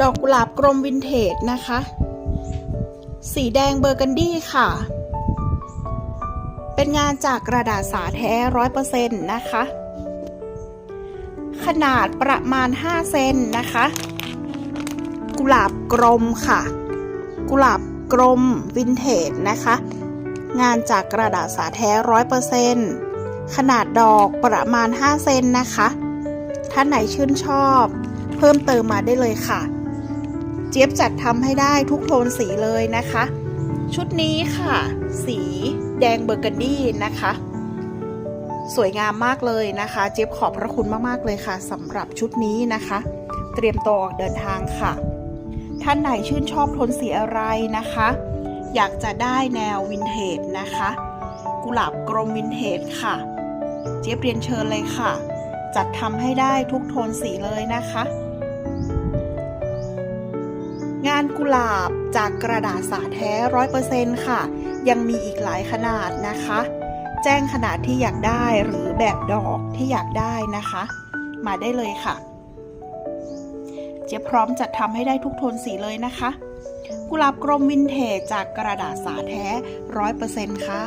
ดอกกุหลาบกรมวินเทจนะคะ สีแดงเบอร์กันดี้ค่ะ เป็นงานจากกระดาษสาแท้ร้อยเปอร์เซ็นต์นะคะ ขนาดประมาณ 5 เซนนะคะ กุหลาบกรมค่ะ กุหลาบกรมวินเทจนะคะ งานจากกระดาษสาแท้ร้อยเปอร์เซนต์ขนาดดอกประมาณ 5 เซนนะคะ ท่านไหนชื่นชอบ เพิ่มเติมมาได้เลยค่ะ เจี๊ยบจัดทำให้ได้ทุกโทนสีเลยนะคะ ชุดนี้ค่ะ สีแดงเบอร์กันดี้นะคะ สวยงามมากเลยนะคะ เจี๊ยบขอบพระคุณมากๆเลยค่ะสำหรับชุดนี้นะคะ เตรียมตัวออกเดินทางค่ะ ท่านไหนชื่นชอบโทนสีอะไรนะคะ อยากจะได้แนววินเทจนะคะ กุหลาบกรมวินเทจค่ะ เจี๊ยบเรียนเชิญเลยค่ะ จัดทำให้ได้ทุกโทนสีเลยนะคะ งานกุหลาบจากกระดาษสาแท้ร้อยเปอร์เซ็นต์ค่ะ ยังมีอีกหลายขนาดนะคะ แจ้งขนาดที่อยากได้หรือแบบดอกที่อยากได้นะคะ มาได้เลยค่ะ เจ๊พร้อมจัดทำให้ได้ทุกโทนสีเลยนะคะ กุหลาบกรมวินเทจจากกระดาษสาแท้ร้อยเปอร์เซ็นต์ค่ะ